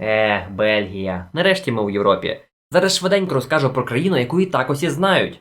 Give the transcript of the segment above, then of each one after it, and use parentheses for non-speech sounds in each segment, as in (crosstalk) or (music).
Е, Бельгія. Нарешті ми у Європі. Зараз швиденько розкажу про країну, яку і так усі знають.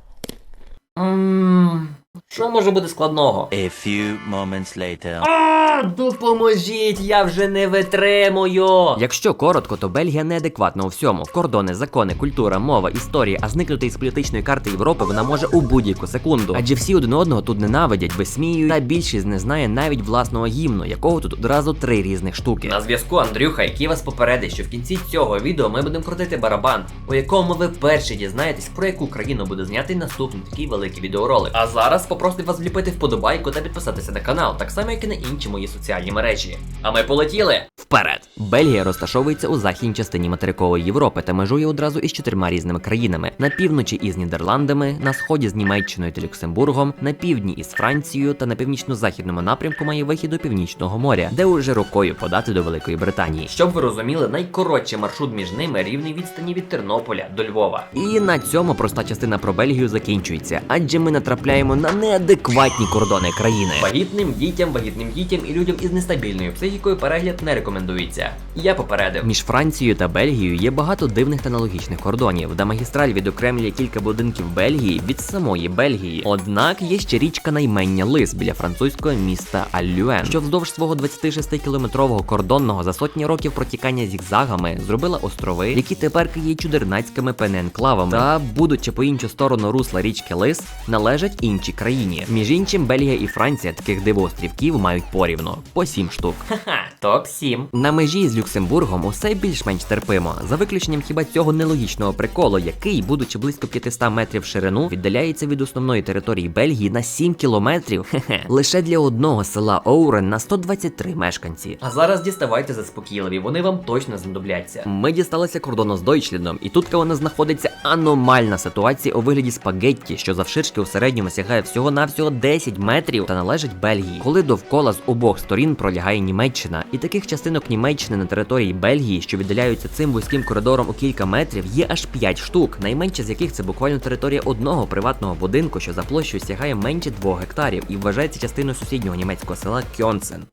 Ммм, що може бути складного? A few moments later. А, допоможіть, я вже не витримую. Якщо коротко, то Бельгія неадекватна у всьому. Кордони, закони, культура, мова, історія, а зникнути із політичної карти Європи вона може у будь-яку секунду. Адже всі один одного тут ненавидять, висміюють, та більшість не знає навіть власного гімну, якого тут одразу три різних штуки. На зв'язку Андрюха, який вас попередить, що в кінці цього відео ми будемо крутити барабан, у якому ви перші дізнаєтесь, про яку країну буде знятий наступний такий великий відеоролик. А зараз попросив вас вліпити вподобайку та підписатися на канал, так само як і на інші мої соціальні мережі. А ми полетіли вперед! Бельгія розташовується у західній частині материкової Європи та межує одразу із чотирма різними країнами: на півночі із Нідерландами, на сході з Німеччиною та Люксембургом, на півдні із Францією та на північно-західному напрямку має вихід до Північного моря, де уже рукою подати до Великої Британії. Щоб ви розуміли, найкоротший маршрут між ними рівний відстані від Тернополя до Львова. І на цьому проста частина про Бельгію закінчується, адже ми натрапляємо на неадекватні кордони країни. Вагітним дітям, вагітним дітям і людям із нестабільною психікою перегляд не рекомендується. Я попередив. Між Францією та Бельгією є багато дивних та нелогічних кордонів, де магістраль відокремлює кілька будинків Бельгії від самої Бельгії. Однак є ще річка наймення Лис біля французького міста Аллюен, що вздовж свого 26-кілометрового кордонного за сотні років протікання зігзагами зробила острови, які тепер є чудернацькими пененклавами. Та, будучи по іншу сторону русла річки Лис, належать іншій країні. Між іншим, Бельгія і Франція таких дивоострівків мають порівну по сім штук. Ха-ха, топ 7 На межі з Люксембургом усе більш-менш терпимо, за виключенням хіба цього нелогічного приколу, який, будучи близько 500 метрів в ширину, віддаляється від основної території Бельгії на 7 кілометрів. Хе-хе. Лише для одного села Оурен на 123 мешканці. А зараз діставайте заспокійливі, вони вам точно знадобляться. Ми дісталися кордону з Дойчлендом, і тут вона знаходиться аномальна ситуація у вигляді спагетті, що завширшки у середньому сягає всього-навсього 10 метрів та належить Бельгії, коли довкола з обох сторін пролягає Німеччина, і таких частинок Німеччини на території Бельгії, що віддаляються цим вузьким коридором у кілька метрів, є аж 5 штук, найменше з яких це буквально територія одного приватного будинку, що за площею сягає менше 2 гектарів і вважається частиною сусіднього німецького села Кьонсен.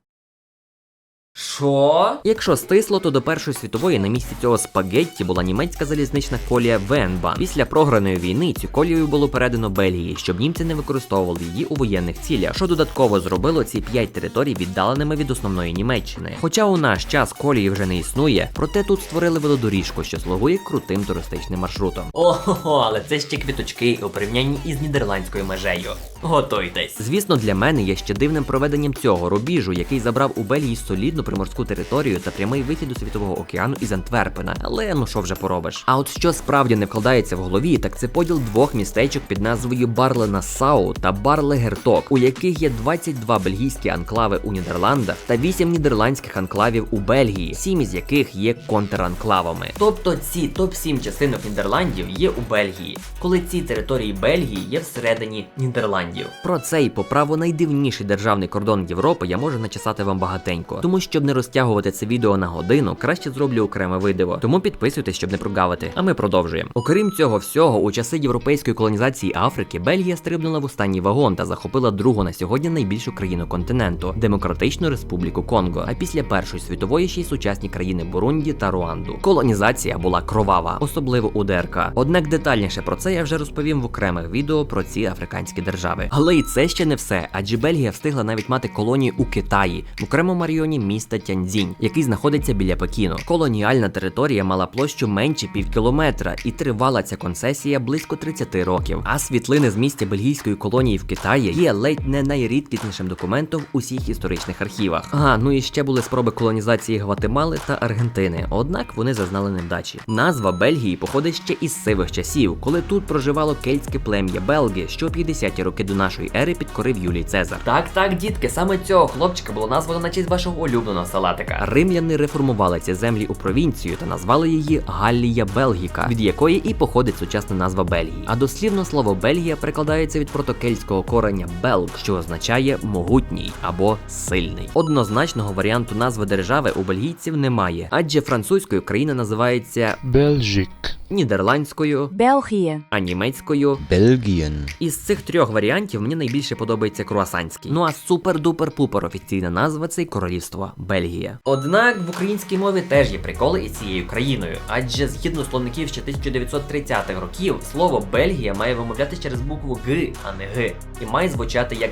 Що? Якщо стисло, то до Першої світової на місці цього спагетті була німецька залізнична колія Венбан. Після програної війни цю колію було передано Бельгії, щоб німці не використовували її у воєнних цілях, що додатково зробило ці п'ять територій віддаленими від основної Німеччини. Хоча у наш час колії вже не існує, проте тут створили велодоріжку, що слугує крутим туристичним маршрутом. Ого, але це ще квіточки у порівнянні із нідерландською межею. Готуйтесь. Звісно, для мене є ще дивним проведенням цього рубіжу, який забрав у Бельгії солідну приморську територію та прямий вихід до світового океану із Антверпена. Але ну що вже поробиш? А от що справді не вкладається в голові, так це поділ двох містечок під назвою Барле Нассау та Барле Герток, у яких є 22 бельгійські анклави у Нідерландах та 8 нідерландських анклавів у Бельгії, сім із яких є контранклавами. Тобто ці топ-7 частинок Нідерландів є у Бельгії, коли ці території Бельгії є всередині Нідерландів. Про цей по праву найдивніший державний кордон Європи я можу начесати вам багатенько. Тому щоб не розтягувати це відео на годину, краще зроблю окреме видео. Тому підписуйтесь, щоб не прогавити. А ми продовжуємо. Окрім цього всього, у часи європейської колонізації Африки Бельгія стрибнула в останній вагон та захопила другу на сьогодні найбільшу країну континенту Демократичну Республіку Конго. А після Першої світової ще й сучасні країни Бурунді та Руанду. Колонізація була кровава, особливо у ДРК. Однак детальніше про це я вже розповім в окремих відео про ці африканські держави. Але і це ще не все, адже Бельгія встигла навіть мати колонію у Китаї в окремому районі міста Тяньцзінь, який знаходиться біля Пекіну. Колоніальна територія мала площу менше півкілометра, і тривала ця концесія близько 30 років. А світлини з місця бельгійської колонії в Китаї є ледь не найрідкіснішим документом в усіх історичних архівах. Ага, ну і ще були спроби колонізації Гватемали та Аргентини, однак вони зазнали невдачі. Назва Бельгії походить ще із сивих часів, коли тут проживало кельтське плем'я Белги, що 50-ті роки до нашої ери підкорив Юлій Цезар. Так, так, дітки, саме цього хлопчика було названо на честь вашого улюбленого салатика. Римляни реформували ці землі у провінцію та назвали її Галлія Белгіка, від якої і походить сучасна назва Бельгії. А дослівно слово Бельгія перекладається від протокельського корення Белг, що означає могутній або сильний. Однозначного варіанту назви держави у бельгійців немає, адже французькою країна називається Belgique. Нідерландською, België, а німецькою. Belgien. Із цих трьох варіантів мені найбільше подобається круасанський. Ну а супер-дупер-пупер офіційна назва це королівство Бельгія. Однак в українській мові теж є приколи із цією країною, адже згідно словників ще 1930-х років слово Бельгія має вимовляти через букву Г, а не Г, і має звучати як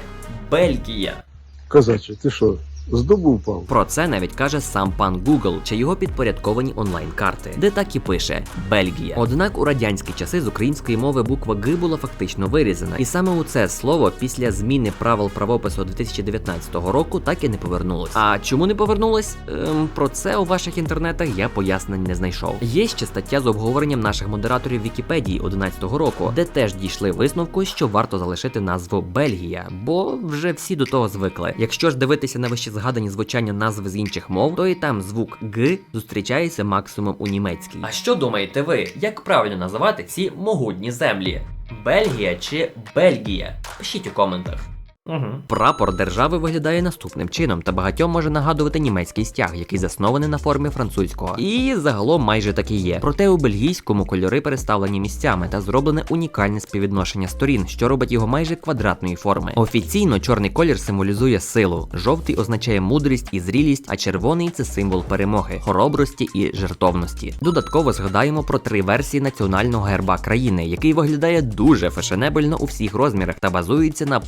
Бельгія. Козаче, ти що, з дубу впав? Про це навіть каже сам пан Google чи його підпорядковані онлайн-карти, де так і пише Бельгія. Однак у радянські часи з української мови буква Г була фактично вирізана, і саме у це слово після зміни правил правопису 2019 року так і не повернулось. А чому не повернулось? Ем, про це у ваших інтернетах я пояснень не знайшов. Є ще стаття з обговоренням наших модераторів Вікіпедії 11 року, де теж дійшли висновку, що варто залишити назву Бельгія, бо вже всі до того звикли. Якщо ж дивитися на вище згадані звучання назви з інших мов, то і там звук Г зустрічається максимум у німецькій. А що думаєте ви, як правильно називати ці могутні землі? Бельгія чи Бельгія? Пишіть у коментах. Угу. Прапор держави виглядає наступним чином, та багатьом може нагадувати німецький стяг, який заснований на формі французького. І загалом майже так і є. Проте у бельгійському кольори переставлені місцями та зроблене унікальне співвідношення сторін, що робить його майже квадратної форми. Офіційно чорний колір символізує силу, жовтий означає мудрість і зрілість, а червоний це символ перемоги, хоробрості і жертовності. Додатково згадаємо про три версії національного герба країни, який виглядає дуже фешенебельно у всіх розмірах та базується на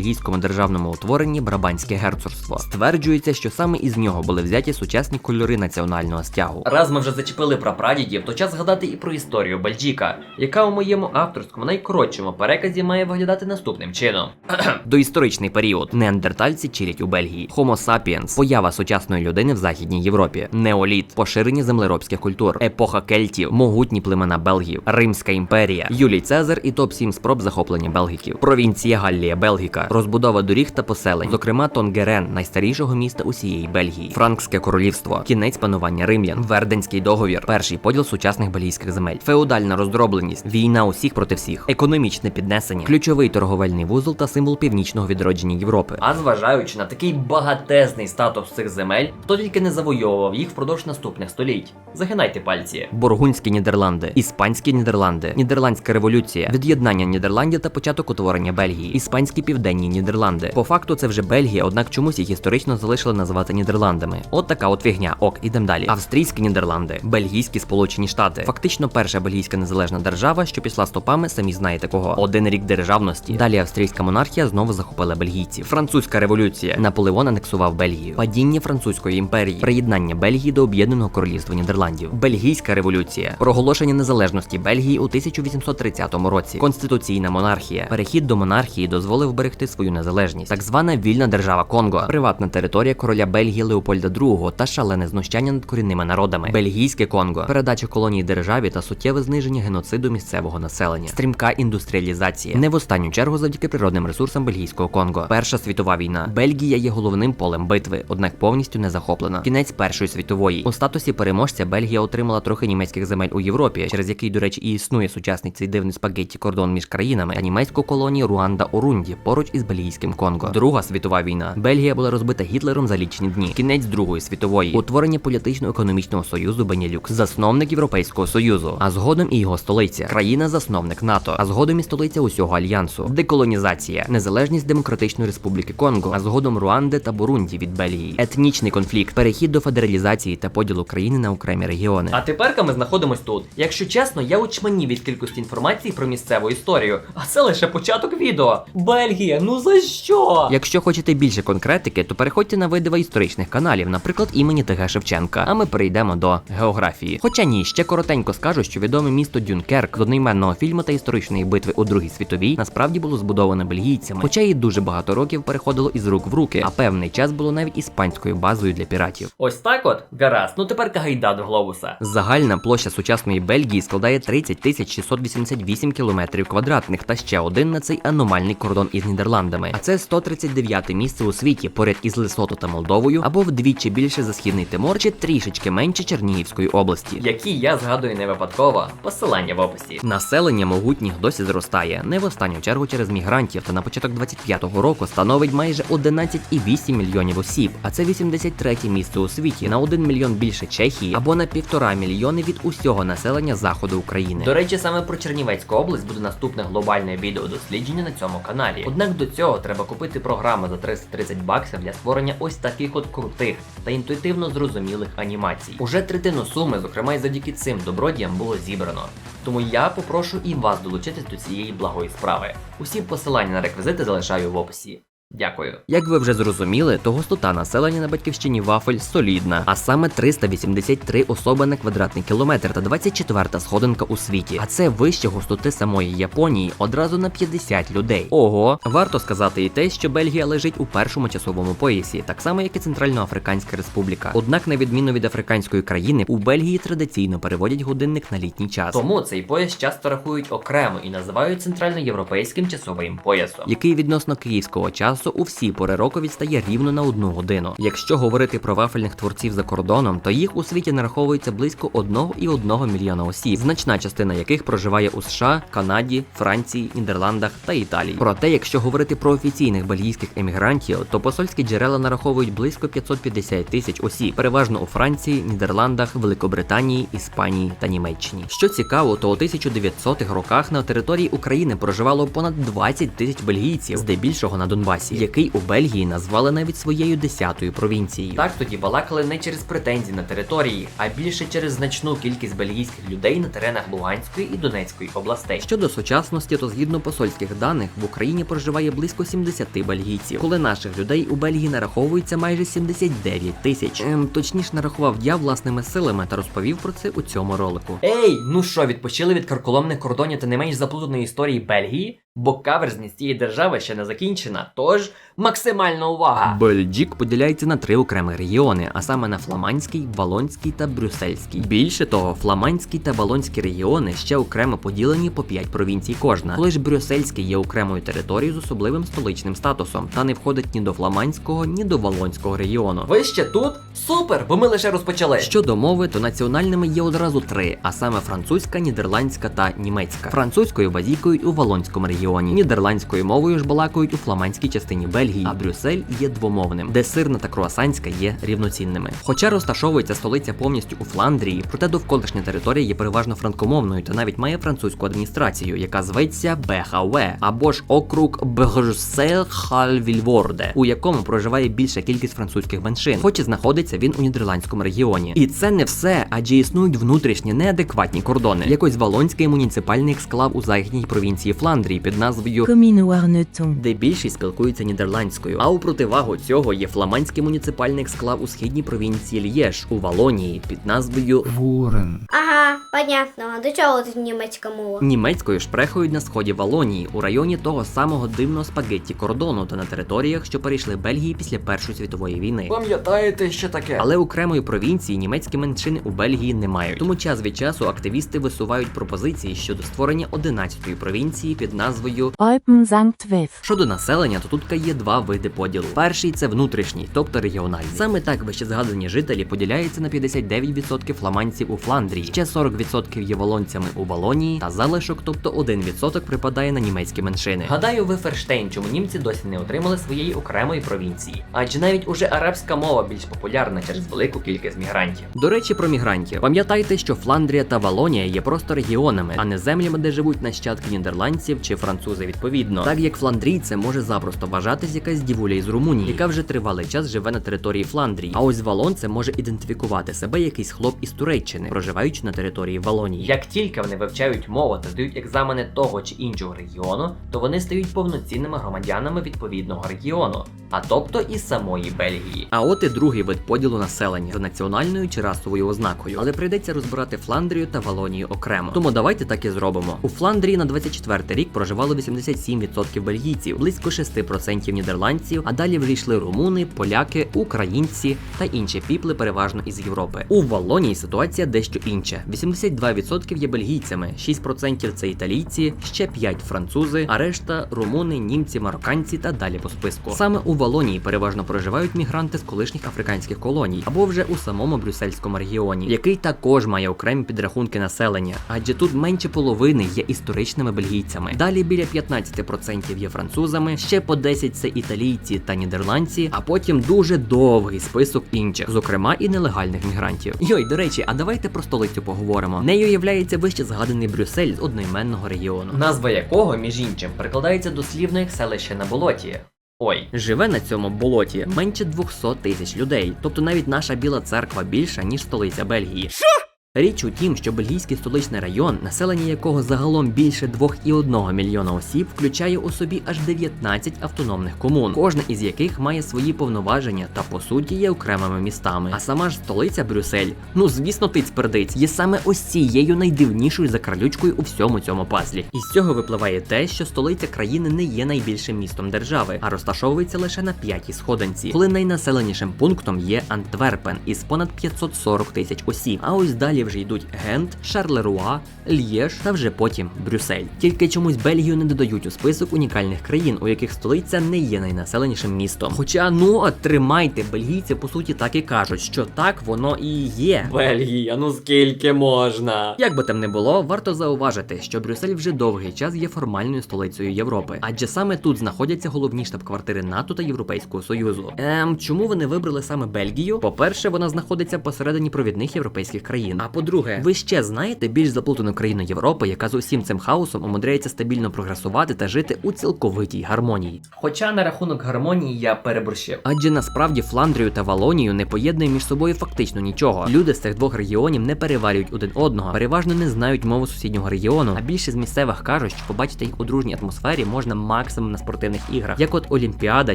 прапрабельгійському державному утворенні Брабанське герцогство. Стверджується, що саме із нього були взяті сучасні кольори національного стягу. Раз ми вже зачепили про прадідів, то час згадати і про історію Бельджіка, яка у моєму авторському найкоротшому переказі має виглядати наступним чином. (clears throat) Доісторичний період. Неандертальці чилять у Бельгії. Homo sapiens – поява сучасної людини в Західній Європі. Неоліт, поширення землеробських культур, епоха кельтів, могутні племена Белгів, Римська імперія, Юлій Цезар і топ 7 спроб захоплення Белгіків, провінція Галлія Белгіка, розбудова доріг та поселень, зокрема Тонгерен, найстарішого міста усієї Бельгії, Франкське королівство, кінець панування римлян, Верденський договір, перший поділ сучасних бельгійських земель, феодальна роздробленість, війна усіх проти всіх, економічне піднесення, ключовий торговельний вузол та символ північного відродження Європи. А зважаючи на такий багатезний статус цих земель, хто тільки не завойовував їх впродовж наступних століть. Загинайте пальці. Бургундські Нідерланди, Іспанські Нідерланди, Нідерландська революція, від'єднання Нідерландів та початок утворення Бельгії, Іспанські південні Нідерланди. По факту це вже Бельгія, однак чомусь їх історично залишили називати Нідерландами. От така от фігня. Ок, ідем далі. Австрійські Нідерланди, Бельгійські Сполучені Штати. Фактично перша бельгійська незалежна держава, що пішла стопами, самі знаєте кого. Один рік державності. Далі австрійська монархія знову захопила бельгійців. Французька революція. Наполеон анексував Бельгію. Падіння французької імперії. Приєднання Бельгії до об'єднаного королівства Нідерландів. Бельгійська революція. Проголошення незалежності Бельгії у 1830 році. Конституційна монархія. Перехід до монархії дозволив берегти свою незалежність. Так звана вільна держава Конго. Приватна територія короля Бельгії Леопольда II та шалене знущання над корінними народами. Бельгійське Конго. Передача колоній державі та суттєве зниження геноциду місцевого населення. Стрімка індустріалізація. Не в останню чергу завдяки природним ресурсам бельгійського Конго. Перша світова війна. Бельгія є головним полем битви, однак повністю не захоплена. Кінець Першої світової. У статусі переможця Бельгія отримала трохи німецьких земель у Європі, через який, до речі, і існує сучасний цей дивний спагетті кордон між країнами та німецьку колонію Руанда Орунді поруч із бельгійським Конго. Друга світова війна. Бельгія була розбита Гітлером за лічені дні. Кінець Другої світової. Утворення політично-економічного союзу Бенілюкс. Засновник Європейського союзу. А згодом і його столиця. Країна-засновник НАТО. А згодом і столиця усього альянсу. Деколонізація. Незалежність Демократичної Республіки Конго. А згодом Руанди та Бурунді від Бельгії. Етнічний конфлікт. Перехід до федералізації та поділу країни на окремі регіони. А тепер ми знаходимось тут. Якщо чесно, я очманів від кількості інформації про місцеву історію. А це лише початок відео. Бельгія, ну за що? Якщо хочете більше конкретики, то переходьте на видива історичних каналів, наприклад, імені ТГ Шевченка. А ми перейдемо до географії. Хоча ні, ще коротенько скажу, що відоме місто Дюнкерк з одноіменного фільму та історичної битви у Другій світовій насправді було збудоване бельгійцями, хоча і дуже багато років переходило із рук в руки, а певний час було навіть іспанською базою для піратів. Ось так от гаразд. Ну тепер гайда до глобуса. Загальна площа сучасної Бельгії складає 30 тисяч 688 кілометрів квадратних та ще один на цей аномальний кордон із Нідерландами. Нідерландами. А це 139 місце у світі поряд із Лесото та Молдовою, або вдвічі більше за східний Тимор, чи трішечки менше Чернігівської області, які я згадую не випадково. Посилання в описі. Населення могутніх досі зростає, не в останню чергу через мігрантів, та на початок 25-го року становить майже 11,8 мільйонів осіб, а це 83 місце у світі на 1 мільйон більше Чехії або на півтора мільйони від усього населення заходу України. До речі, саме про Чернівецьку область буде наступне глобальне відео дослідження на цьому каналі. Однак до цього треба купити програму за 330 баксів для створення ось таких от крутих та інтуїтивно зрозумілих анімацій. Уже третину суми, зокрема і завдяки цим добродіям, було зібрано. Тому я попрошу і вас долучитись до цієї благої справи. Усі посилання на реквізити залишаю в описі. Дякую. Як ви вже зрозуміли, то густота населення на батьківщині Вафель солідна, а саме 383 особи на квадратний кілометр та 24-та сходинка у світі. А це вище густоти самої Японії одразу на 50 людей. Ого, варто сказати і те, що Бельгія лежить у першому часовому поясі, так само як і Центральноафриканська Республіка. Однак, на відміну від африканської країни, у Бельгії традиційно переводять годинник на літній час. Тому цей пояс часто рахують окремо і називають центральноєвропейським часовим поясом, який відносно київського часу у всі пори року відстає рівно на одну годину. Якщо говорити про вафельних творців за кордоном, то їх у світі нараховується близько 1,1 мільйона осіб, значна частина яких проживає у США, Канаді, Франції, Нідерландах та Італії. Проте, якщо говорити про офіційних бельгійських емігрантів, то посольські джерела нараховують близько 550 тисяч осіб, переважно у Франції, Нідерландах, Великобританії, Іспанії та Німеччині. Що цікаво, то у 1900-х роках на території України проживало понад 20 тисяч бельгійців, здебільшого на Донбасі, який у Бельгії назвали навіть своєю десятою провінцією. Так тоді балакали не через претензії на території, а більше через значну кількість бельгійських людей на теренах Луганської і Донецької областей. Щодо сучасності, то згідно посольських даних в Україні проживає близько 70 бельгійців, коли наших людей у Бельгії нараховується майже 79 тисяч. Ем, точніше нарахував я власними силами та розповів про це у цьому ролику. Ей, ну що, відпочили від карколомних кордонів та не менш заплутаної історії Бельгії? Бо каверзність цієї держави ще не закінчена, тож максимальна увага! Бельджік поділяється на три окремі регіони, а саме на фламандський, валонський та брюссельський. Більше того, фламандський та валонський регіони ще окремо поділені по 5 провінцій кожна. Ж брюссельський є окремою територією з особливим столичним статусом та не входить ні до фламандського, ні до валонського регіону. Ви ще тут? Супер! Бо ми лише розпочали. Щодо мови, то національними є одразу три, а саме французька, нідерландська та німецька. Французькою базікують у валонському регіоні, нідерландською мовою ж балакають у фламандській частині Бельгії, а Брюссель є двомовним, де сирна та круасанська є рівноцінними. Хоча розташовується столиця повністю у Фландрії, проте довколишня територія є переважно франкомовною та навіть має французьку адміністрацію, яка зветься БХВ, або ж округ Брюссель Хальвільворде, у якому проживає більша кількість французьких меншин, хоч і знаходиться він у нідерландському регіоні. І це не все, адже існують внутрішні неадекватні кордони. Якось Валонський муніципальний ексклав у західній провінції Фландрії під назвою Warneton. де більшість спілкуються нідерландською. А у противагу цього є фламандський муніципальний ексклав у східній провінції Л'єш у Валонії під назвою Вурен. Ага, понятно. До чого тут німецька мова? Німецькою шпрехають на сході Валонії у районі того самого дивного спагетті кордону та на територіях, що перейшли Бельгії після Першої світової війни. Пам'ятаєте, що таке? Але окремої провінції німецькі меншини у Бельгії не мають. Тому час від часу активісти висувають пропозиції щодо створення 11-ї провінції під назвою Eupen Sankt Щодо населення, то тут є два види поділу. Перший це внутрішній, тобто регіональний. Саме так вище згадані жителі поділяються на 59% фламандців у Фландрії, ще 40% є волонцями у Валонії, та залишок, тобто 1% припадає на німецькі меншини. Гадаю, ви Ферштейн, чому німці досі не отримали своєї окремої провінції, адже навіть уже арабська мова більш популярна через велику кількість мігрантів. До речі, про мігрантів. Пам'ятайте, що Фландрія та Валонія є просто регіонами, а не землями, де живуть нащадки нідерландців чи французи відповідно. Так як фландрійцем може запросто вважатись якась дівуля із Румунії, яка вже тривалий час живе на території Фландрії. А ось валонцем може ідентифікувати себе якийсь хлоп із Туреччини, проживаючи на території Валонії. Як тільки вони вивчають мову та здають екзамени того чи іншого регіону, то вони стають повноцінними громадянами відповідного регіону. а тобто і самої Бельгії. А от і другий вид поділу населення за національною чи расовою ознакою, але прийдеться розбирати Фландрію та Валонію окремо. Тому давайте так і зробимо. У Фландрії на 24 рік проживало 87% бельгійців, близько 6% нідерландців, а далі вже румуни, поляки, українці та інші піпли, переважно із Європи. У Валонії ситуація дещо інша: 82% є бельгійцями, 6% це італійці, ще 5 французи, а решта румуни, німці, марокканці та далі по списку. Саме у Валонії переважно проживають мігранти з колишніх африканських колоній або вже у самому брюссельському регіоні, який також має окремі підрахунки населення, адже тут менше половини є історичними бельгійцями. Далі біля 15% є французами, ще по 10 це італійці та нідерландці, а потім дуже довгий список інших, зокрема і нелегальних мігрантів. Йой, до речі, а давайте про столицю поговоримо. Нею являється вище згаданий Брюссель з одноіменного регіону, назва якого, між іншим, перекладається дослівно як селище на болоті. Ой, живе на цьому болоті менше 200 тисяч людей, тобто навіть наша біла церква більша, ніж столиця Бельгії. Що? Річ у тім, що бельгійський столичний район, населення якого загалом більше 2,1 мільйона осіб, включає у собі аж 19 автономних комун, кожна із яких має свої повноваження та по суті є окремими містами. А сама ж столиця Брюссель, ну звісно, тиць пердиць, є саме ось цією найдивнішою закралючкою у всьому цьому пазлі. Із цього випливає те, що столиця країни не є найбільшим містом держави, а розташовується лише на п'ятій сходинці, коли найнаселенішим пунктом є Антверпен із понад 540 тисяч осіб. А ось далі вже йдуть Гент, Шарлеруа, Л'єш та вже потім Брюссель. Тільки чомусь Бельгію не додають у список унікальних країн, у яких столиця не є найнаселенішим містом. Хоча ну тримайте, бельгійці по суті так і кажуть, що так воно і є. Бельгія, ну скільки можна? Як би там не було, варто зауважити, що Брюссель вже довгий час є формальною столицею Європи, адже саме тут знаходяться головні штаб-квартири НАТО та Європейського Союзу. Ем, чому вони вибрали саме Бельгію? По-перше, вона знаходиться посередині провідних європейських країн. А по-друге, ви ще знаєте більш заплутану країну Європи, яка з усім цим хаосом умудряється стабільно прогресувати та жити у цілковитій гармонії. Хоча на рахунок гармонії я переборщив. Адже насправді Фландрію та Валонію не поєднує між собою фактично нічого. Люди з цих двох регіонів не переварюють один одного, переважно не знають мову сусіднього регіону. А більше з місцевих кажуть, що побачити їх у дружній атмосфері можна максимум на спортивних іграх, як от Олімпіада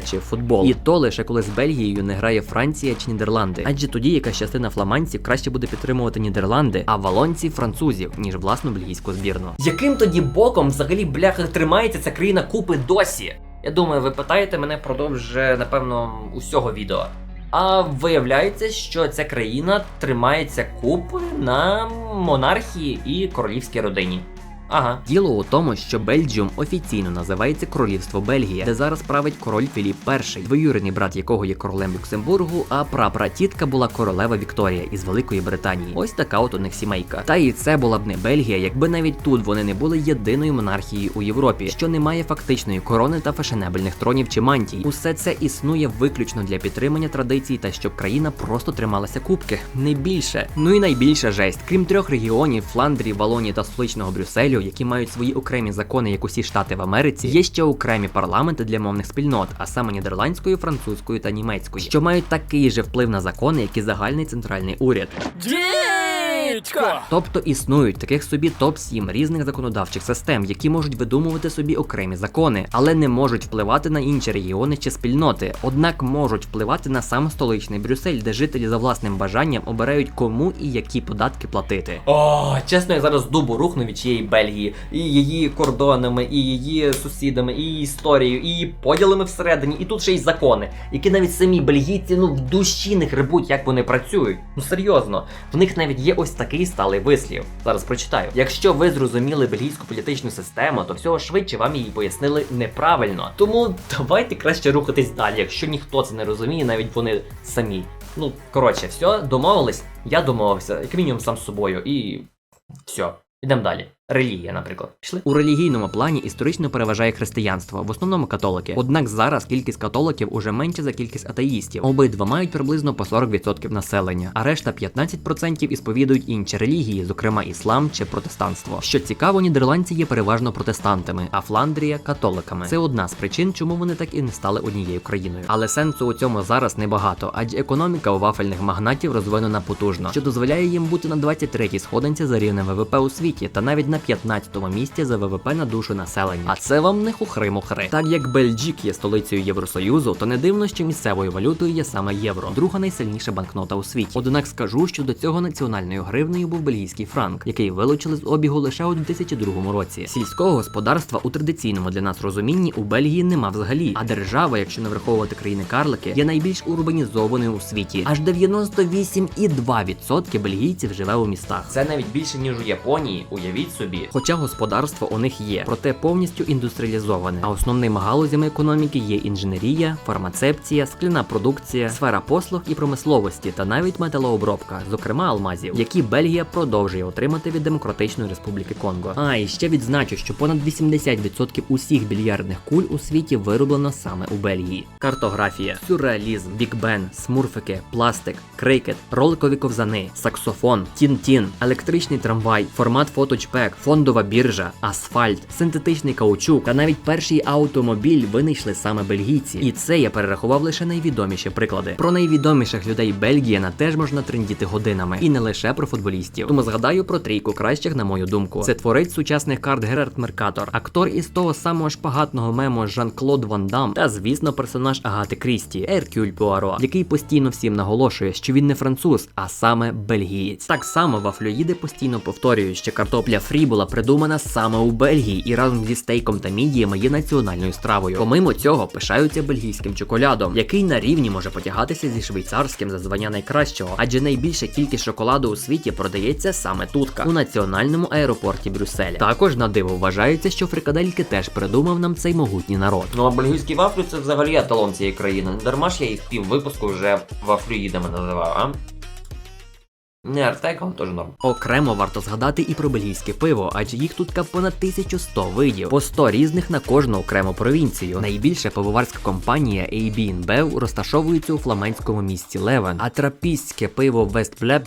чи футбол. І то лише коли з Бельгією не грає Франція чи Нідерланди. Адже тоді якась частина фламандців краще буде підтримувати Нідерланди, а валонці французів, ніж власну бельгійську збірну. Яким тоді боком взагалі бляха тримається ця країна купи досі? Я думаю, ви питаєте мене продовж напевно, усього відео. А виявляється, що ця країна тримається купи на монархії і королівській родині. Ага. Діло у тому, що Бельджіум офіційно називається Королівство Бельгія, де зараз править король Філіп І, двоюрідний брат якого є королем Люксембургу, а прапратітка була королева Вікторія із Великої Британії. Ось така от у них сімейка. Та і це була б не Бельгія, якби навіть тут вони не були єдиною монархією у Європі, що не має фактичної корони та фешенебельних тронів чи мантій. Усе це існує виключно для підтримання традицій та щоб країна просто трималася кубки, не більше. Ну і найбільша жесть, крім трьох регіонів Фландрії, Валонії та столичного Брюсселю, які мають свої окремі закони, як усі штати в Америці, є ще окремі парламенти для мовних спільнот, а саме нідерландською, французькою та німецькою, що мають такий же вплив на закони, як і загальний центральний уряд. Тобто існують таких собі топ-7 різних законодавчих систем, які можуть видумувати собі окремі закони, але не можуть впливати на інші регіони чи спільноти. Однак можуть впливати на сам столичний Брюссель, де жителі за власним бажанням обирають кому і які податки платити. О, чесно, я зараз дубу рухну від чиєї Бельгії, і її кордонами, і її сусідами, і її історією, і її поділами всередині, і тут ще й закони, які навіть самі бельгійці ну в душі не грибуть, як вони працюють. Ну серйозно, в них навіть є ось такий сталий вислів. Зараз прочитаю. Якщо ви зрозуміли бельгійську політичну систему, то всього швидше вам її пояснили неправильно. Тому давайте краще рухатись далі, якщо ніхто це не розуміє, навіть вони самі. Ну коротше, все, домовились. Я домовився, як мінімум сам з собою, і все. Ідемо далі. Релігія, наприклад, пішли у релігійному плані історично переважає християнство, в основному католики. Однак зараз кількість католиків уже менше за кількість атеїстів. Обидва мають приблизно по 40% населення, а решта 15% ісповідують інші релігії, зокрема іслам чи протестанство. Що цікаво, нідерландці є переважно протестантами, а Фландрія католиками. Це одна з причин, чому вони так і не стали однією країною. Але сенсу у цьому зараз небагато, адже економіка у вафельних магнатів розвинена потужно, що дозволяє їм бути на 23-й сходинці за рівнем ВВП у світі, та навіть на на 15-му місці за ВВП на душу населення. А це вам не хухри-мухри. Так як Бельджік є столицею Євросоюзу, то не дивно, що місцевою валютою є саме євро, друга найсильніша банкнота у світі. Однак скажу, що до цього національною гривнею був бельгійський франк, який вилучили з обігу лише у 2002 році. Сільського господарства у традиційному для нас розумінні у Бельгії нема взагалі. А держава, якщо не враховувати країни-карлики, є найбільш урбанізованою у світі. Аж 98,2% бельгійців живе у містах. Це навіть більше ніж у Японії. Уявіть собі. Хоча господарство у них є, проте повністю індустріалізоване. А основними галузями економіки є інженерія, фармацепція, скляна продукція, сфера послуг і промисловості та навіть металообробка, зокрема алмазів, які Бельгія продовжує отримати від Демократичної Республіки Конго. А і ще відзначу, що понад 80% усіх більярдних куль у світі вироблено саме у Бельгії. Картографія, сюрреалізм, бікбен, смурфики, пластик, крикет, роликові ковзани, саксофон, тін-тін, електричний трамвай, формат фоточпек, фондова біржа, асфальт, синтетичний каучук та навіть перший автомобіль винайшли саме бельгійці. І це я перерахував лише найвідоміші приклади. Про найвідоміших людей Бельгії на теж можна трендіти годинами, і не лише про футболістів. Тому згадаю про трійку кращих, на мою думку. Це творець сучасних карт Герард Меркатор, актор із того самого шпагатного мему Жан-Клод Ван Дам та, звісно, персонаж Агати Крісті Еркюль Пуаро, який постійно всім наголошує, що він не француз, а саме бельгієць. Так само вафлюїди постійно повторюють, що картопля фрі була придумана саме у Бельгії і разом зі стейком та мідіями є національною стравою. Помимо цього, пишаються бельгійським чоколядом, який на рівні може потягатися зі швейцарським за звання найкращого, адже найбільша кількість шоколаду у світі продається саме тутка у національному аеропорті Брюсселя. Також на диво вважається, що фрикадельки теж придумав нам цей могутній народ. Ну а бельгійські вафлі це взагалі еталон цієї країни. Не дарма ж я їх пів випуску вже вафлюїдами називав, а? Не артеком, тож норм. Окремо варто згадати і про бельгійське пиво, адже їх тут понад 1100 видів, по 100 різних на кожну окрему провінцію. Найбільша пивоварська компанія AB InBev розташовується у фламандському місті Левен, а трапістське пиво Вестблеб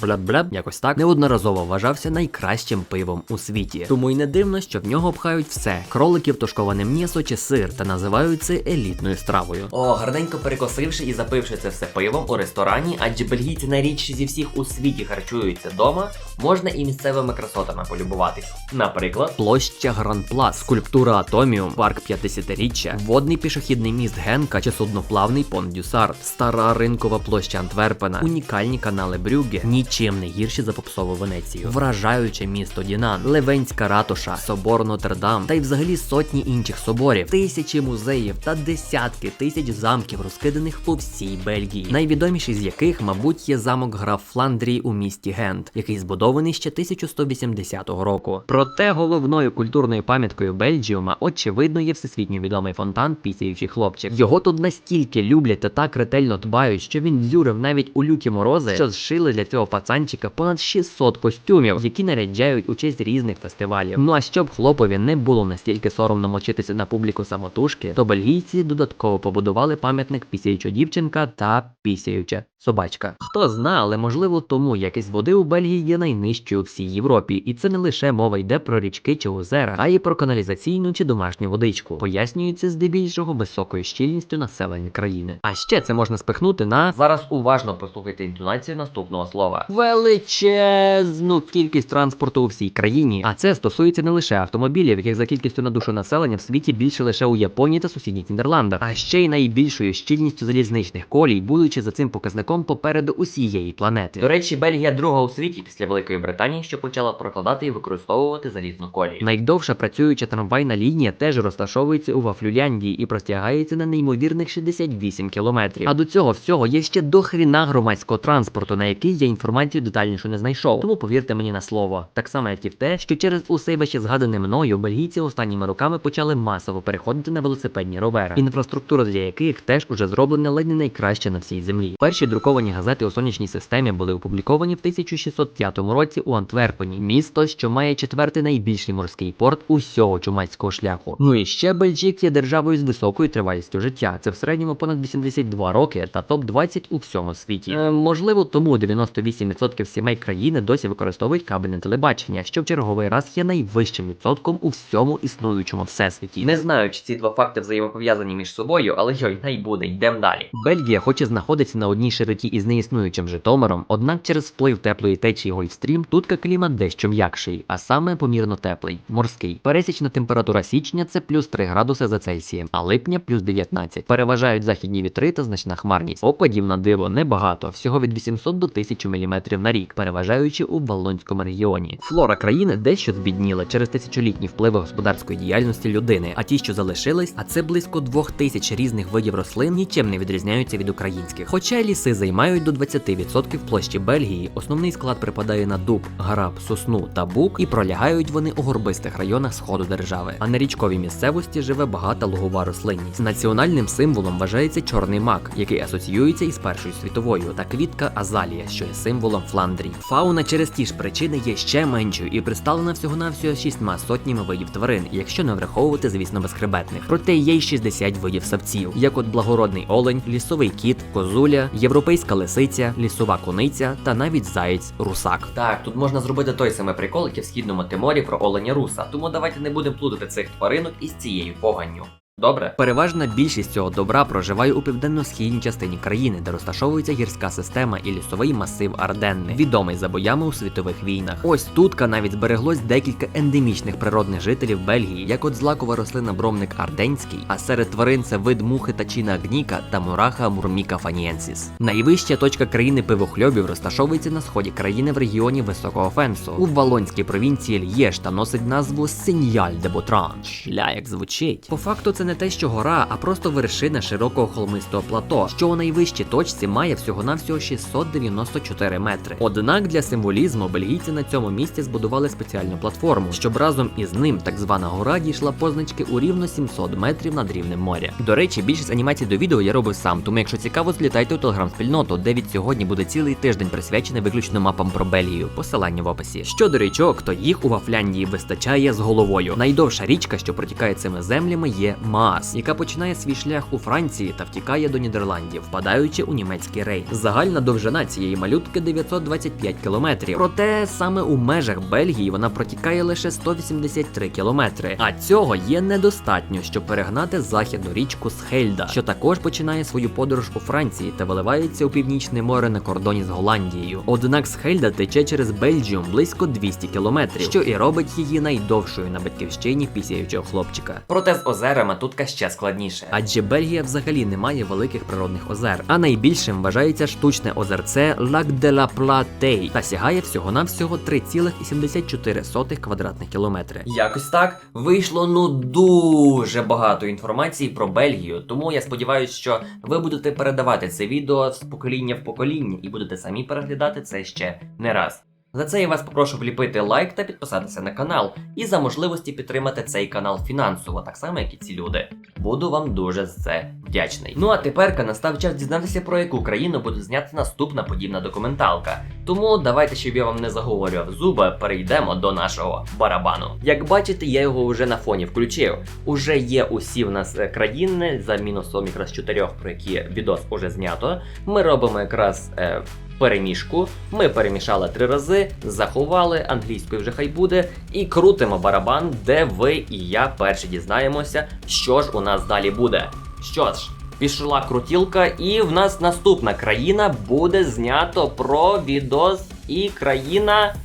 якось так неодноразово вважався найкращим пивом у світі. Тому й не дивно, що в нього пхають все: кроликів, тушковане м'ясо чи сир, та називають це елітною стравою. О, гарненько перекосивши і запивши це все пивом у ресторані, адже бельгійці найрідші зі всіх у світі харчуються дома, можна і місцевими красотами полюбуватись. Наприклад, площа Гран Плас, скульптура Атоміум, парк 50-річчя, водний пішохідний міст Генка чи судноплавний понт Дюсар, стара ринкова площа Антверпена, унікальні канали Брюгге, нічим не гірші за попсову Венецію, вражаюче місто Дінан, Левенська ратуша, собор Нотр-Дам та й взагалі сотні інших соборів, тисячі музеїв та десятки тисяч замків, розкиданих по всій Бельгії. Найвідоміший з яких, мабуть, є замок граф Фландрії у місті Гент, який збудований ще 1180 року. Проте головною культурною пам'яткою Бельджіума, очевидно, є всесвітньо відомий фонтан Пісяючий хлопчик. Його тут настільки люблять та так ретельно дбають, що він дзюрив навіть у люті морози, що зшили для цього пацанчика понад 600 костюмів, які наряджають у честь різних фестивалів. Ну а щоб хлопові не було настільки соромно мочитися на публіку самотужки, то бельгійці додатково побудували пам'ятник Пісяюча дівчинка та Пісяюча собачка. Хто зна, але можливо тому якість води у Бельгії є найнижчою у всій Європі, і це не лише мова йде про річки чи озера, а й про каналізаційну чи домашню водичку. Пояснюється здебільшого високою щільністю населення країни. А ще це можна спихнути на зараз уважно послухайте інтонацію наступного слова. Величезну кількість транспорту у всій країні. А це стосується не лише автомобілів, яких за кількістю на душу населення в світі більше лише у Японії та сусідніх Нідерландах, а ще й найбільшою щільністю залізничних колій, будучи за цим показником попереду усієї планети. До речі, Бельгія друга у світі після Великої Британії, що почала прокладати і використовувати залізну колію. Найдовша працююча трамвайна лінія теж розташовується у Вафлюляндії і простягається на неймовірних 68 кілометрів. А до цього всього є ще дохріна громадського транспорту, на який я інформацію детальнішу не знайшов. Тому повірте мені на слово. Так само, як і в те, що через усе вище згадане мною бельгійці останніми роками почали масово переходити на велосипедні ровери, інфраструктура для яких теж уже зроблена ледь не найкраще на всій землі. Перші друковані газети у сонячній системі були опубліковані в 1605 році у Антверпені, місто, що має четвертий найбільший морський порт усього чумацького шляху. Ну і ще Бельджік є державою з високою тривалістю життя. Це в середньому понад 82 роки та топ 20 у всьому світі. Е, можливо, тому 98% сімей країни досі використовують кабельне телебачення, що в черговий раз є найвищим відсотком у всьому існуючому всесвіті. Не знаю, чи ці два факти взаємопов'язані між собою, але йой, най буде, йдемо далі. Бельгія, хоч і знаходиться на одній широті із неіснуючим Житомиром, однак через вплив теплої течії Гольфстріму Стрім, тутка клімат дещо м'якший, а саме помірно теплий, морський. Пересічна температура січня це плюс 3 градуси за Цельсієм, а липня плюс 19. Переважають західні вітри та значна хмарність. Опадів на диво небагато, всього від 800 до 1000 мм на рік, переважаючи у Валлонському регіоні. Флора країни дещо збідніла через тисячолітні впливи господарської діяльності людини, а ті, що залишились, а це близько двох тисяч різних видів рослин, нічим не відрізняються від українських. Хоча ліси займають до 20% площі Бельгії, основний склад припадає на дуб, граб, сосну та бук, і пролягають вони у горбистих районах сходу держави. А на річковій місцевості живе багата лугова рослинність. Національним символом вважається чорний мак, який асоціюється із Першою світовою, та квітка азалія, що є символом Фландрії. Фауна через ті ж причини є ще меншою і представлена всього навсього шістьма сотнями видів тварин, якщо не враховувати, звісно, безхребетних. Проте є й 60 видів савців, як от благородний олень, лісовий кіт, козуля, європейська лисиця, лісова куниця та навіть заєць русак. Так, тут можна зробити той самий прикол, як і в східному Тиморі про оленя руса. Тому давайте не будемо плутати цих тваринок із цією поганню. Добре, переважна більшість цього добра проживає у південно-східній частині країни, де розташовується гірська система і лісовий масив Арденни, відомий за боями у світових війнах. Ось тутка навіть збереглось декілька ендемічних природних жителів Бельгії, як от злакова рослина бромник арденський, а серед тварин це вид мухи тачіна гніка та мураха мурміка фаніенсіс. Найвища точка країни пивохльобів розташовується на сході країни в регіоні Високого Фенсу. У Валонській провінції Л'єш та носить назву Синьяль де Ботран. Шля як звучить. По факту це не те, що гора, а просто вершина широкого холмистого плато, що у найвищій точці має всього-навсього 694 метри. Однак для символізму бельгійці на цьому місці збудували спеціальну платформу, щоб разом із ним так звана гора дійшла позначки у рівно 700 метрів над рівнем моря. До речі, більшість анімацій до відео я робив сам, тому якщо цікаво, злітайте у телеграм-спільноту, де від сьогодні буде цілий тиждень присвячений виключно мапам про Бельгію. Посилання в описі. Щодо річок, то їх у Вафляндії вистачає з головою. Найдовша річка, що протікає цими землями, є Маас, яка починає свій шлях у Франції та втікає до Нідерландів, впадаючи у німецький рейн. Загальна довжина цієї малютки 925 кілометрів. Проте саме у межах Бельгії вона протікає лише 183 кілометри. А цього є недостатньо, щоб перегнати західну річку Схельда, що також починає свою подорож у Франції та виливається у північне море на кордоні з Голландією. Однак Схельда тече через Бельджіум близько 200 кілометрів, що і робить її найдовшою на батьківщині пісяючого хлопчика. Проте з озерами тутка ще складніше, адже Бельгія взагалі не має великих природних озер, а найбільшим вважається штучне озерце Лак де ла Платей та сягає всього-навсього 3,74 квадратних кілометри. Якось так вийшло ну дуже багато інформації про Бельгію, тому я сподіваюся, що ви будете передавати це відео з покоління в покоління і будете самі переглядати це ще не раз. За це я вас попрошу вліпити лайк та підписатися на канал, і за можливості підтримати цей канал фінансово, так само як і ці люди. Буду вам дуже за це вдячний. Ну а тепер настав час дізнатися, про яку країну буде знята наступна подібна документалка. Тому давайте, щоб я вам не заговорював зуби, перейдемо до нашого барабану. Як бачите, я його вже на фоні включив. Уже є усі в нас е, країни за мінусом якраз чотирьох, про які відос уже знято. Ми робимо якраз. Е, перемішку. Ми перемішали три рази, заховали, англійською вже хай буде, і крутимо барабан, де ви і я перші дізнаємося, що ж у нас далі буде. Що ж, пішла крутілка, і в нас наступна країна буде знято про відос і країна.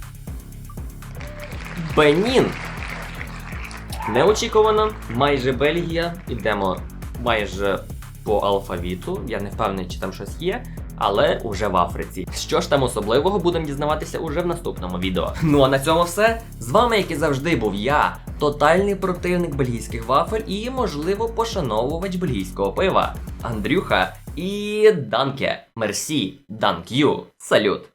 Бенін. Неочікувано, майже Бельгія. Ідемо майже по алфавіту. Я не впевнений, чи там щось є. Але уже в Африці. Що ж там особливого, будемо дізнаватися уже в наступному відео. Ну а на цьому все. З вами, як і завжди, був я, тотальний противник бельгійських вафель і, можливо, пошановувач бельгійського пива. Андрюха і Данке. Мерсі, Данк'ю. Салют.